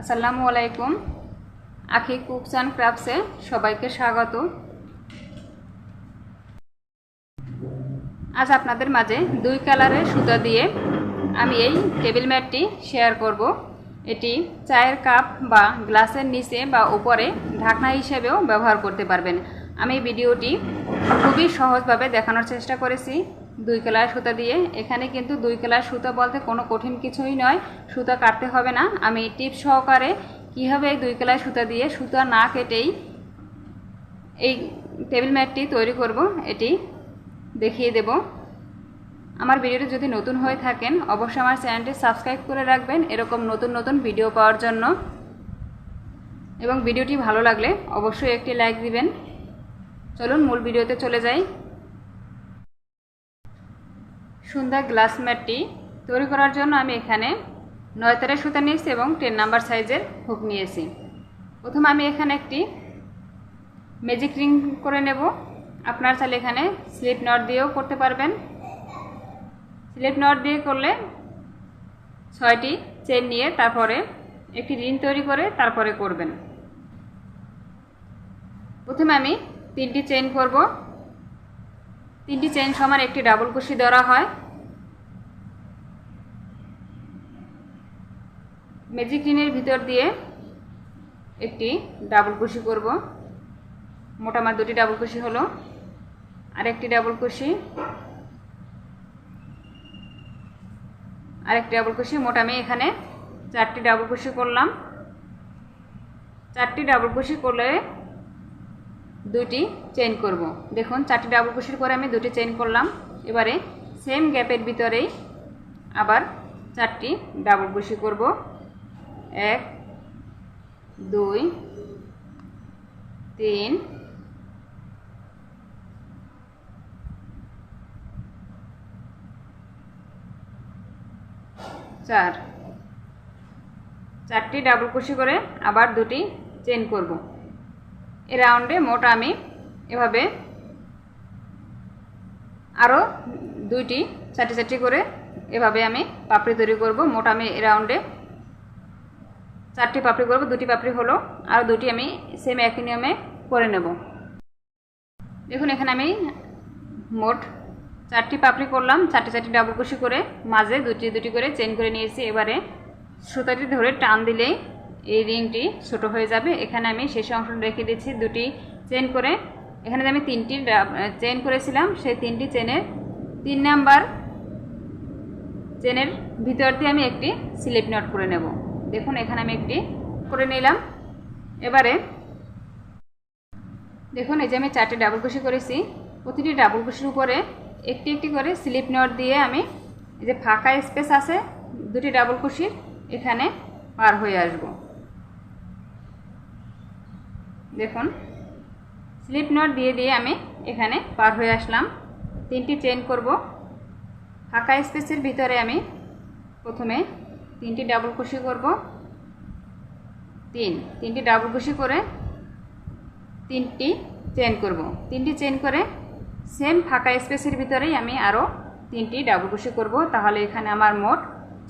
আসসালামু আলাইকুম। আখি কুকস অ্যান্ড ক্রাফটসে সবাইকে স্বাগত। আজ আপনাদের মাঝে দুই কালারের সুতা দিয়ে আমি এই টেবিল ম্যাটটি শেয়ার করব। এটি চায়ের কাপ বা গ্লাসের নিচে বা উপরে ঢাকনা হিসেবেও ব্যবহার করতে পারবেন। আমি ভিডিওটি খুবই সহজভাবে দেখানোর চেষ্টা করেছি। দুই কালার সুতা দিয়ে। এখানে কিন্তু দুই কালার সুতা বলতে কোনো কঠিন কিছুই নয়। সুতা কাটতে হবে না। আমি টিপ সহকারে কীভাবে দুই কালার সুতা দিয়ে সুতা না কেটেই এই টেবিল ম্যাটটি তৈরি করব, এটি দেখিয়ে দেব। আমার ভিডিওটি যদি নতুন হয়ে থাকেন, অবশ্যই আমার চ্যানেলটি সাবস্ক্রাইব করে রাখবেন। এরকম নতুন নতুন ভিডিও পাওয়ার জন্য। এবং ভিডিওটি ভালো লাগলে অবশ্যই একটি লাইক দিবেন। চলুন মূল ভিডিওতে চলে যাই। সুন্দর গ্লাস ম্যাটটি তৈরি করার জন্য আমি এখানে নয় তারের সুতা নিয়েছি এবং টেন নাম্বার সাইজের হুক নিয়েছি। প্রথম আমি এখানে একটি ম্যাজিক রিং করে নেব। আপনার চাইলে এখানে স্লিপ নট দিয়েও করতে পারবেন। স্লিপ নট দিয়ে করলে ছয়টি চেন নিয়ে তারপরে একটি রিং তৈরি করে তারপরে করবেন। প্রথমে আমি তিনটি চেন করব। তিনটি চেন সমান একটি ডাবল কুশি ধরা হয়। ম্যাজিক রিনের ভিতর দিয়ে একটি ডাবল কুশি করব। মোটা আমার দুটি ডাবল কুশি হলো। আরেকটি ডাবল কুশি। আরেকটি ডাবল কুশি, মোটা এখানে চারটি ডাবল কুশি করলাম। চারটি ডাবল কুশি করলে দুটি চেন করব। দেখুন, চারটি ডাবল কুশির করে আমি দুটি চেন করলাম। এবারে সেম গ্যাপের ভিতরেই আবার চারটি ডাবল কুশি করব। এক, দুই, তিন, চার। চারটি ডাবল কুশি করে আবার দুটি চেন করব। এ রাউন্ডে মোট আমি এভাবে আরও দুইটি চারটি চারটি করে এভাবে আমি পাপড়ি তৈরি করব। মোট আমি এ রাউন্ডে চারটি পাপড়ি করব। দুটি পাপড়ি হলো আর দুটি আমি সেম একই নিয়মে করে নেব। দেখুন, এখানে আমি মোট চারটি পাপড়ি করলাম। চারটি চারটি ডাবল কুশি করে মাঝে দুটি দুটি করে চেন করে নিয়েছি। এবারে সুতাটি ধরে টান দিলেই এই রিংটি ছোট হয়ে যাবে। এখানে আমি শেষ অংশ রেখে দিচ্ছি দুটি চেন করে। এখানে আমি তিনটি চেন করেছিলাম, সেই তিনটি চেনের তিন নাম্বার চেনের ভিতর দিয়ে আমি একটি স্লিপ নট করে নেব। দেখুন, এখানে আমি একটি করে নিলাম। এবারে দেখুন, এই যে আমি চারটে ডাবল কুশি করেছি। প্রতিটি ডাবল কুশির উপরে একটি একটি করে স্লিপ নট দিয়ে আমি এই যে ফাঁকা স্পেস আছে, দুটি ডাবল কুশির এখানে পার হয়ে আসব। দেখুন স্লিপ নট দিয়ে দিয়ে আমি এখানে পার হয়ে আসলাম। তিনটি চেন করব। ফাঁকা স্পেসের ভিতরে আমি প্রথমে তিনটি ডাবল কুশি করব। তিন, তিনটি ডাবল কুশি করে তিনটি চেন করব। তিনটি চেন করে সেম ফাঁকা স্পেসের ভিতরেই আমি আরও তিনটি ডাবল কুশি করব। তাহলে এখানে আমার মোট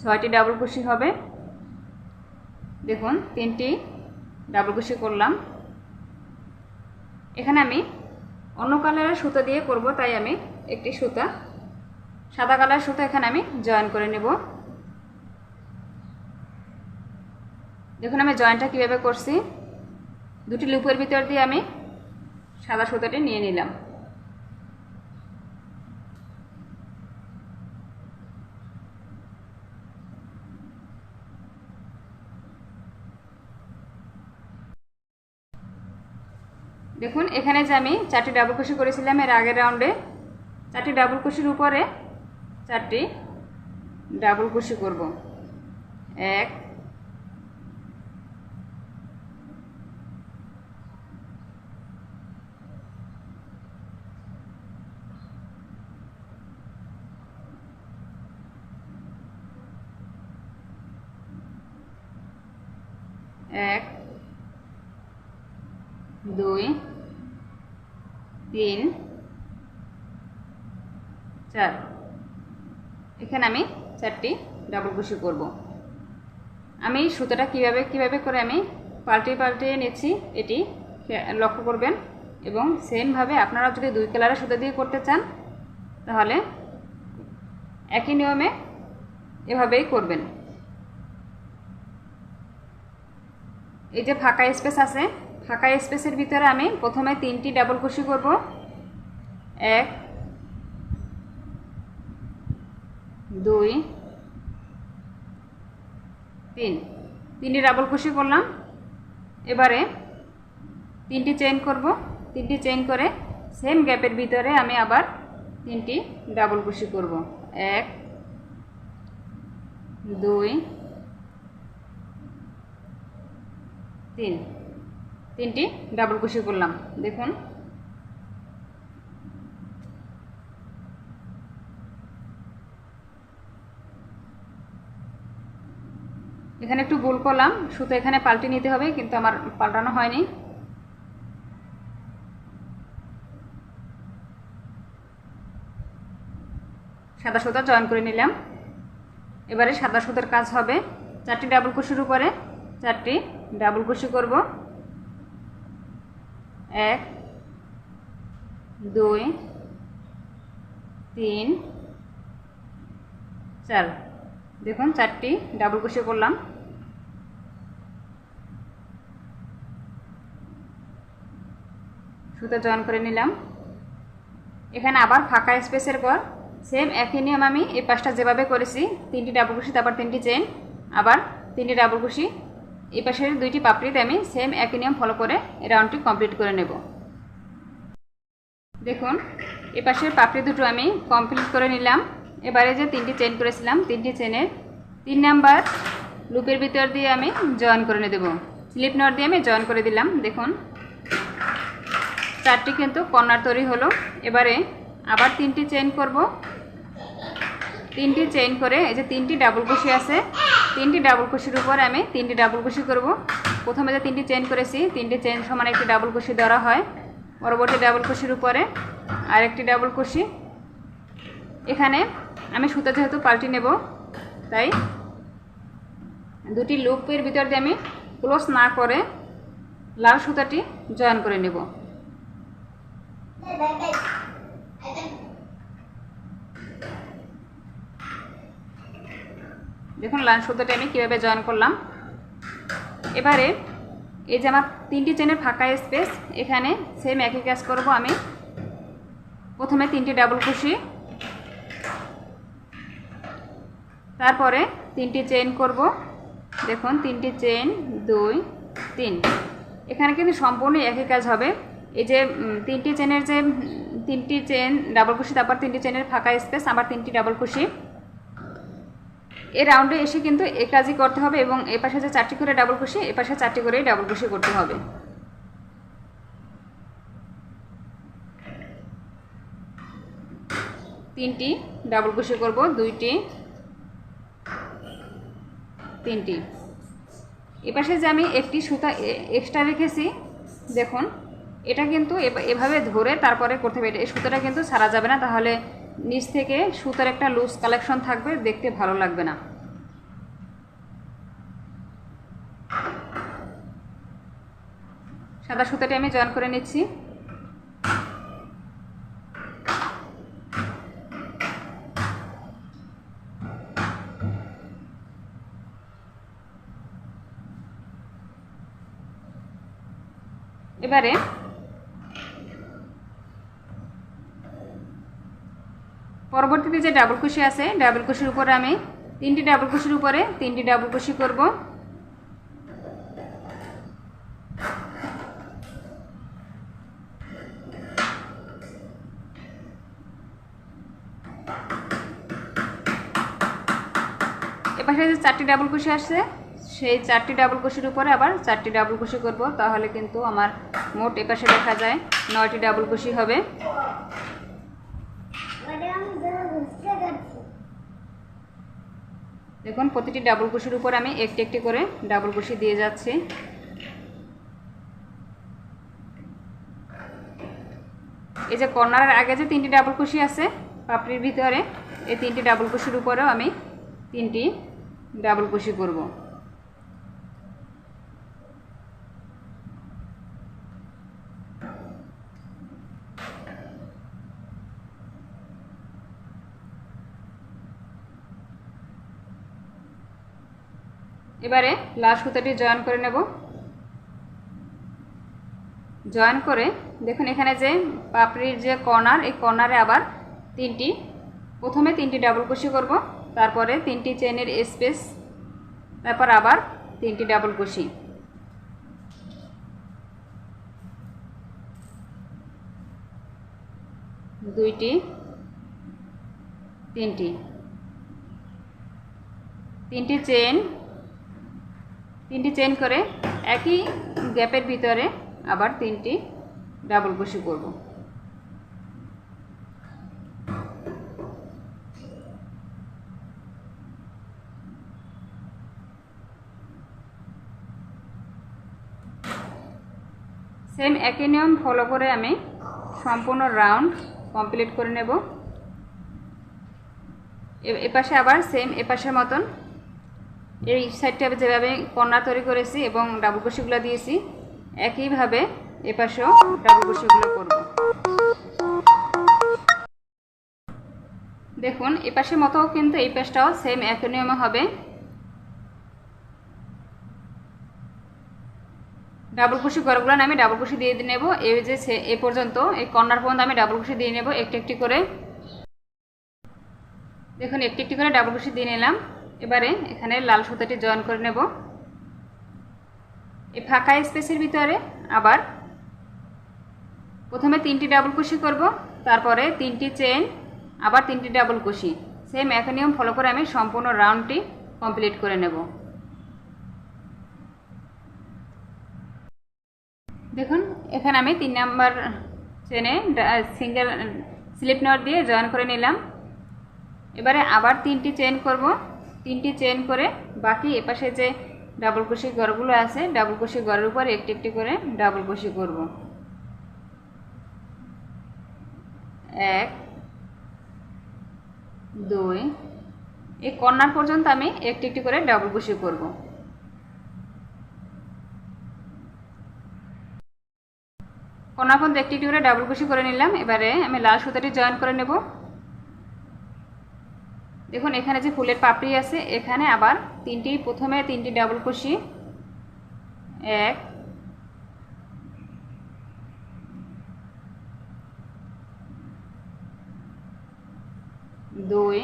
ছয়টি ডাবল কুশি হবে। দেখুন, তিনটি ডাবল কুশি করলাম। এখানে আমি অন্য কালারের সুতো দিয়ে করব, তাই আমি একটি সুতা। সাদা কালার সুতো এখানে আমি জয়েন করে নেব। দেখুন আমি জয়েনটা কীভাবে করছি। দুটি লুপের ভিতর দিয়ে আমি সাদা সুতোটি নিয়ে নিলাম। দেখুন, এখানে যে আমি চারটি ডাবল কুশি করেছিলাম, এর আগের রাউন্ডে চারটি ডাবল কুশির উপরে চারটি ডাবল কুশি করব। এক এক, দুই তিন, চার। এখানে আমি চারটি ডাবল কুশি করব। আমি সুতোটা কীভাবে কীভাবে করে আমি পাল্টে পাল্টে নিচ্ছি, এটি লক্ষ্য করবেন। এবং সেমভাবে আপনারা যদি দুই কালারের সুতো দিয়ে করতে চান, তাহলে একই নিয়মে এভাবেই করবেন। এই যে ফাঁকা স্পেস আছে ফাঁকা স্পেসের ভিতরে আমি প্রথমে তিনটি ডাবল কুশি করব। এক, দুই, তিন। তিনটি ডাবল কুশি করলাম। এবারে তিনটি চেইন করব। তিনটি চেইন করে সেম গ্যাপের ভিতরে আমি আবার তিনটি ডাবল কুশি করব। এক, দুই, তিন। তিনটি ডাবল কুশি করলাম। দেখুন। এখানে একটু গোল করলাম। সুতো এখানে পাল্টে নিতে হবে, কিন্তু আমার পাল্টানো হয়নি। সাদা সুতো জয়েন করে নিলাম। এবারে সাদা সুতোর কাজ হবে। চারটি ডাবল কুশির উপরে চারটি ডাবল কুশি করব। এক, দুই, তিন, চার। দেখুন, চারটি ডাবল কুশি করলাম। সুতো জয়েন করে নিলাম। এখানে আবার ফাঁকা স্পেসের পর সেম একই নিয়ম আমি এই পাশটা যেভাবে করেছি, তিনটি ডাবল কুশি তারপর তিনটি চেন আবার তিনটি ডাবল কুশি এই পাশের দুইটি পাপড়িতে আমি সেম একই নিয়ম ফলো করে এই রাউন্ডটি কমপ্লিট করে নেব। দেখুন এ পাশের পাপড়ি দুটো আমি কমপ্লিট করে নিলাম। এবারে যে তিনটি চেন করেছিলাম, তিনটি চেনের তিন নাম্বার লুপের ভিতর দিয়ে আমি জয়েন করে দেব স্লিপ নট দিয়ে আমি জয়েন করে দিলাম, দেখুন। চারটি কিন্তু কর্নার তৈরি হলো। এবারে আবার তিনটি চেন করব। তিনটি চেইন করে এই যে তিনটি ডাবল কুশি আছে। তিনটি ডাবল কুশির উপর আমি তিনটি ডাবল কুশি করব। প্রথমে যে তিনটি চেইন করেছি, তিনটি চেইন সমান একটি ডাবল কুশি ধরা হয়। পরবর্তী ডাবল কুশির উপরে আরেকটি ডাবল কুশি এখানে আমি সুতো যেহেতু পাল্টি নেব, তাই দুটি লুপের ভিতর দিয়ে আমি ক্লোজ না করে লাল সুতাটি জয়েন করে নেব। দেখুন লাল সুতোটা আমি কীভাবে জয়েন করলাম। এবারে এই যে আমার তিনটি চেনের ফাঁকা স্পেস, এখানে সেম একই কাজ করব আমি। প্রথমে তিনটি ডাবল কুশি তারপরে তিনটি চেইন করব। দেখুন, তিনটি চেইন দুই, তিন। এখানে কিন্তু সম্পূর্ণ একই কাজ হবে। এই যে তিনটি চেনের যে, তিনটি চেন ডাবল কুশি তারপর তিনটি চেনের ফাঁকা স্পেস আবার তিনটি ডাবল কুশি এই রাউন্ডে এসে কিন্তু এই কাজই করতে হবে এবং এ পাশে যে চারটি করে ডাবল কুশি এ পাশে চারটি করেই ডাবল কুশি করতে হবে। তিনটি ডাবল কুশি করব, দুইটি, তিনটি। এপাশে যে আমি একটি সুতা এক্সট্রা রেখেছি, দেখুন, এটা কিন্তু এভাবে ধরে তারপরে করতে হবে। এই সুতোটা কিন্তু ছাড়া যাবে না, তাহলে নিচ থেকে সুতার একটা লুজ কালেকশন থাকবে, দেখতে ভালো লাগবে না। সাদা সুতাটি আমি জয়েন করে নিচ্ছি। এবারে পরবর্তীতে যে ডাবল কুশি আছে, ডাবল কুশির উপরে আমি তিনটি ডাবল কুশির উপরে তিনটি ডাবল কুশি করব। এপাশে যে চারটি ডাবল কুশি আসছে, সেই চারটি ডাবল কুশির উপরে আবার চারটি ডাবল কুশি করব, তাহলে কিন্তু আমার মোট এপাশে দেখা যায় নয়টি ডাবল কুশি হবে। দেখুন, প্রতিটি ডাবল কুশির উপর আমি একটি একটি করে ডাবল কুশি দিয়ে যাচ্ছি। এই যে কর্নারের আগে যে তিনটি ডাবল কুশি আছে, পাপড়ির ভিতরে এই তিনটি ডাবল কুশির উপরেও আমি তিনটি ডাবল কুশি করব। এবারে লাল সুতাটি জয়েন করে নেব। জয়েন করে দেখুন এখানে যে পাপড়ির যে কর্নার, এই কর্নারে আবার তিনটি, প্রথমে তিনটি ডাবল কুশি করব, তারপরে তিনটি চেনের স্পেস, তারপর আবার তিনটি ডাবল কুশি দুইটি, তিনটি। তিনটি চেন তিনটি চেন করে একই গ্যাপের ভিতরে আবার তিনটি ডাবল কুশি করব। সেম একই নিয়ম ফলো করে আমি সম্পূর্ণ রাউন্ড কমপ্লিট করে নেব। এপাশে আবার সেম এপাশের মতন এই সাইডটা যেভাবে কর্নার তৈরি করেছি এবং ডাবল কুশিগুলো দিয়েছি, একইভাবে এপাশেও ডাবল কুশিগুলো করব। দেখুন এপাশের মতো কিন্তু এই পাশটাও সেম একই নিয়মে হবে। ডাবল কুশি গড়গুলো আমি ডাবল কুশি দিয়ে নেব। এই যে এ পর্যন্ত এই কর্নার পর্যন্ত আমি ডাবল কুশি দিয়ে নেব একটি একটি করে। দেখুন, একটি একটি করে ডাবল কুশি দিয়ে নিলাম। এবারে এখানে লাল সুতাটি জয়েন করে নেব। এই ফাঁকা স্পেসের ভিতরে আবার প্রথমে তিনটি ডাবল কুশি করব, তারপরে তিনটি চেন আবার তিনটি ডাবল কুশি। সেম একই নিয়ম ফলো করে আমি সম্পূর্ণ রাউন্ডটি কমপ্লিট করে নেব। দেখুন, এখানে আমি তিন নাম্বার চেনে সিঙ্গেল স্লিপ নট দিয়ে জয়েন করে নিলাম। এবারে আবার তিনটি চেন করব। তিনটি চেন করে, বাকি এপাশে যে ডাবল কুশি গড়গুলো আছে ডাবল কুশি গড়ের উপর একটি একটি করে ডাবল কুশি করব। এক, দুই, এই কর্নার পর্যন্ত আমি একটি একটি করে ডাবল কুশি করব। কর্নার পর্যন্ত একটি একটি করে ডাবল কুশি করে নিলাম, এবারে আমি লাল সুতাটি জয়েন করে নেব। দেখুন, এখানে যে ফুলের পাপড়ি আছে, এখানে আবার তিনটি, প্রথমে তিনটি ডাবল কুশি এক, দুই,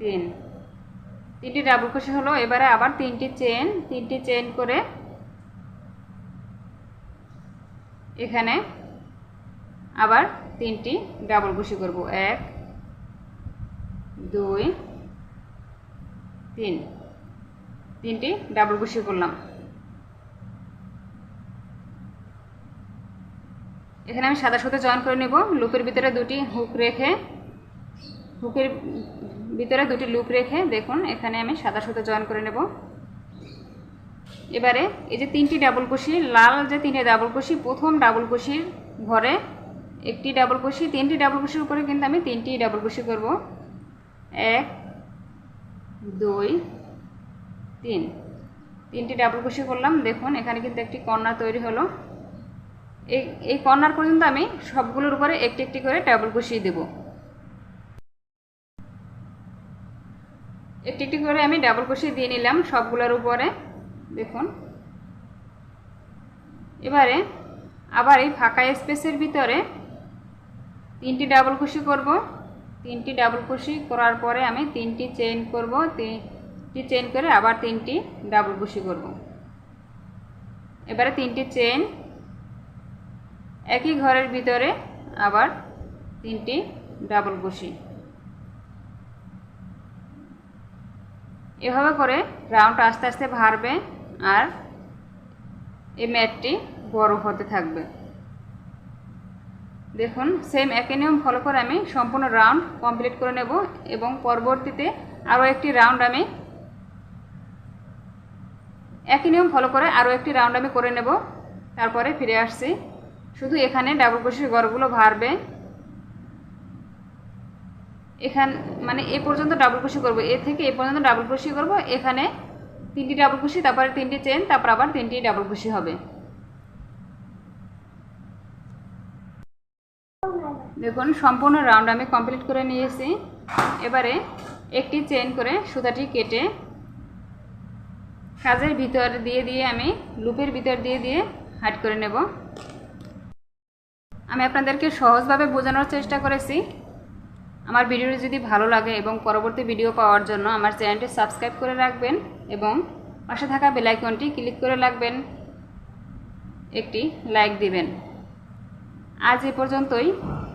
তিন। তিনটি ডাবল কুশি হলো, এবারে আবার তিনটি চেন তিনটি চেন করে এখানে আবার তিনটি ডাবল কুশি করব। এক দুই, তিন। তিনটি ডাবল কুশি করলাম। এখানে আমি সাদা সুতো জয়েন করে নেব। লুপের ভিতরে দুটি হুক রেখে হুকের ভিতরে দুটি লুপ রেখে দেখুন, এখানে আমি সাদা সুতো জয়েন করে নেব। এবারে এই যে তিনটি ডাবল কুশি লাল যে তিনটে ডাবল কুশি প্রথম ডাবল কুশির ঘরে একটি ডাবল কুশি তিনটি ডাবল কুশির উপরে কিন্তু আমি তিনটি ডাবল কুশি করব। এক, দুই, তিন। তিনটি ডাবল কুশি করলাম। দেখুন, এখানে কিন্তু একটি কর্নার তৈরি হলো। এই এই কর্নার পর্যন্ত আমি সবগুলোর উপরে একটি একটি করে ডাবল কুশি দেব। একটি একটি করে আমি ডাবল কুশি দিয়ে নিলাম সবগুলোর উপরে। দেখুন। এবারে আবার এই ফাঁকা স্পেসের ভিতরে তিনটি ডাবল কুশি করব। তিনটি ডাবল কুশি করার পরে আমি তিনটি চেইন করব, তিনটি চেইন করে আবার তিনটি ডাবল কুশি করব। এবারে তিনটি চেইন একই ঘরের ভিতরে আবার তিনটি ডাবল কুশি এভাবে করে রাউন্ড আস্তে আস্তে ভারবে আর এই ম্যাটটি বড় হতে থাকবে। দেখুন সেম একই নিয়ম ফলো করে আমি সম্পূর্ণ রাউন্ড কমপ্লিট করে নেব এবং পরবর্তীতে আরও একটি রাউন্ড আমি একই নিয়ম ফলো করে আরও একটি রাউন্ড আমি করে নেব। তারপরে ফিরে আসছি। শুধু এখানে ডাবল ক্রোশের গড়গুলো ভারবে। এখান মানে এ পর্যন্ত ডাবল ক্রোশি করব। এ থেকে এ পর্যন্ত ডাবল ক্রোশি করব। এখানে তিনটি ডাবল ক্রোশি তারপরে তিনটি চেন তারপর আবার তিনটি ডাবল ক্রোশি হবে। দেখুন, সম্পূর্ণ রাউন্ড আমি কমপ্লিট করে নিয়েছি। এবারে একটি চেন করে সুতাটি কেটে কাজের ভিতর দিয়ে দিয়ে আমি লুপের ভিতর দিয়ে দিয়ে হাইড করে নেব। আমি আপনাদেরকে সহজভাবে বোঝানোর চেষ্টা করেছি। আমার ভিডিওটি যদি ভালো লাগে এবং পরবর্তী ভিডিও পাওয়ার জন্য আমার চ্যানেলটি সাবস্ক্রাইব করে রাখবেন এবং পাশে থাকা বেলাইকনটি ক্লিক করে রাখবেন। একটি লাইক দিবেন। আজ এ পর্যন্তই।